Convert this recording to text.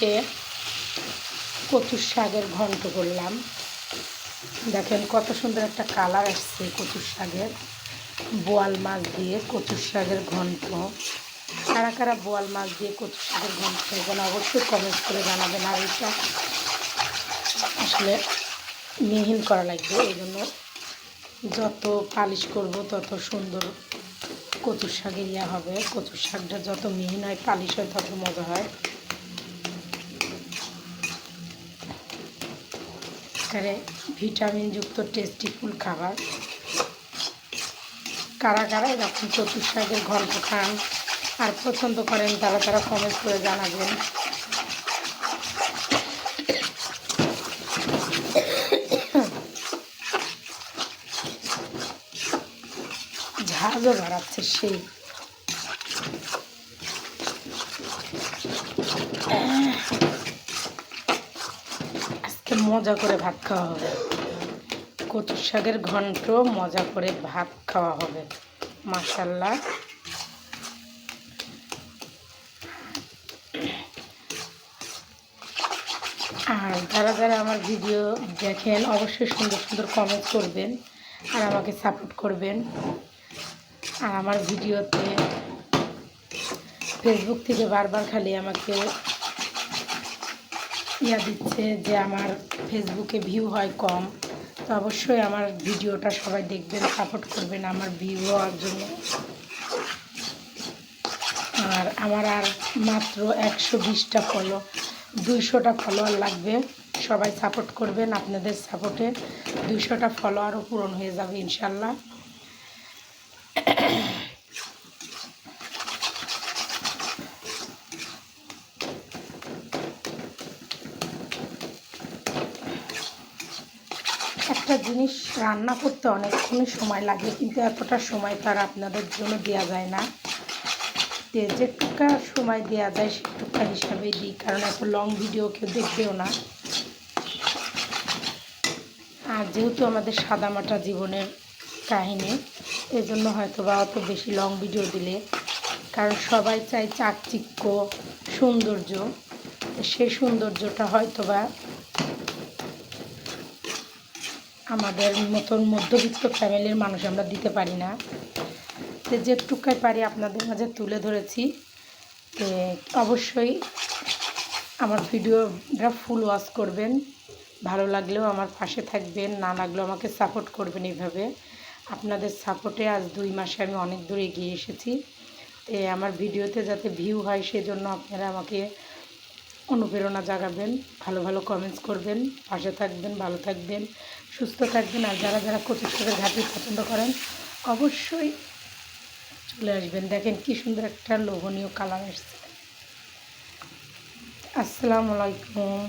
আজকে কচুর শাকের ঘন্ট করলাম। দেখেন কত সুন্দর একটা কালার আসছে কচুর শাকের। বোয়াল মাছ দিয়ে কচুর শাকের ঘন্ট। কারা কারা বোয়াল মাছ দিয়ে কচুর শাকের ঘন্ট খাইবেন অবশ্যই কমেন্ট করে জানাবেন। আর এটা আসলে মিহিন করা লাগবে, এই জন্য যত পালিশ করব তত সুন্দর কচুর শাকের ইয়া হবে। কচুর শাকটা যত মিহিন হয়, পালিশ হয়, তত মজা হয়। এখানে ভিটামিনযুক্ত টেস্টি ফুল খাবার। কারা কারা কচুর শাকের গল্প খান আর পছন্দ করেন, তারা তারা কমেন্ট করে জানাবেন। ঝাঁজও বাড়াচ্ছে সেই। মজা করে ভাত খাওয়া হবে। কচুর শাকের ঘন্ট, মজা করে ভাত খাওয়া হবে। মাসাল্লাহ আর যারা যারা আমার ভিডিও দেখেন, অবশ্যই সুন্দর সুন্দর কমেন্ট করবেন আর আমাকে সাপোর্ট করবেন। আর আমার ভিডিওতে ফেসবুক থেকে বারবার খালি আমাকে ইয়া দিচ্ছে যে আমার ফেসবুকে ভিউ হয় কম, তো অবশ্যই আমার ভিডিওটা সবাই দেখবেন সাপোর্ট করবেন আমার ভিউ হওয়ার জন্য। আর আমার আর মাত্র একশো বিশটা ফলো দুইশোটা ফলোয়ার লাগবে। সবাই সাপোর্ট করবেন আপনাদের সাপোর্টে দুইশোটা ফলোয়ারও পূরণ হয়ে যাবে ইনশাল্লাহ। একটা জিনিস রান্না করতে অনেকক্ষণই সময় লাগে, কিন্তু এতটা সময় তার আপনাদের জন্য দেওয়া যায় না। যেটুকা সময় দেওয়া যায় সেটুকা হিসাবেই দিই, কারণ এত লং ভিডিও কেউ দেখবেও না। আর যেহেতু আমাদের সাদামাটা জীবনের কাহিনী জন্য হয়তো বা অত বেশি লং ভিডিও দিলে। কারণ সবাই চায় চাকচিক্য, সৌন্দর্য সেই সৌন্দর্যটা হয়তো বা আমাদের মতন মধ্যবিত্ত ফ্যামিলির মানুষ আমরা দিতে পারি না। তো যেটুকাই পারি আপনাদের মাঝে তুলে ধরেছি। তো অবশ্যই আমার ভিডিওটা ফুল ওয়াচ করবেন। ভালো লাগলেও আমার পাশে থাকবেন, না লাগলেও আমাকে সাপোর্ট করবেন এইভাবে। আপনাদের সাপোর্টে আজ দুই মাসে আমি অনেক দূর এগিয়ে এসেছি। তো আমার ভিডিওতে যাতে ভিউ হয়, সেজন্য আপনারা আমাকে অনুপ্রেরণা জাগাবেন, ভালো ভালো কমেন্টস করবেন, পাশে থাকবেন, ভালো থাকবেন, সুস্থ থাকবেন, আর যারা যারা কচুর শাকের ঘাটি পছন্দ করেন, অবশ্যই চলে আসবেন। দেখেন কি সুন্দর একটা লোভনীয় কালার আসছে। আসসালামু আলাইকুম।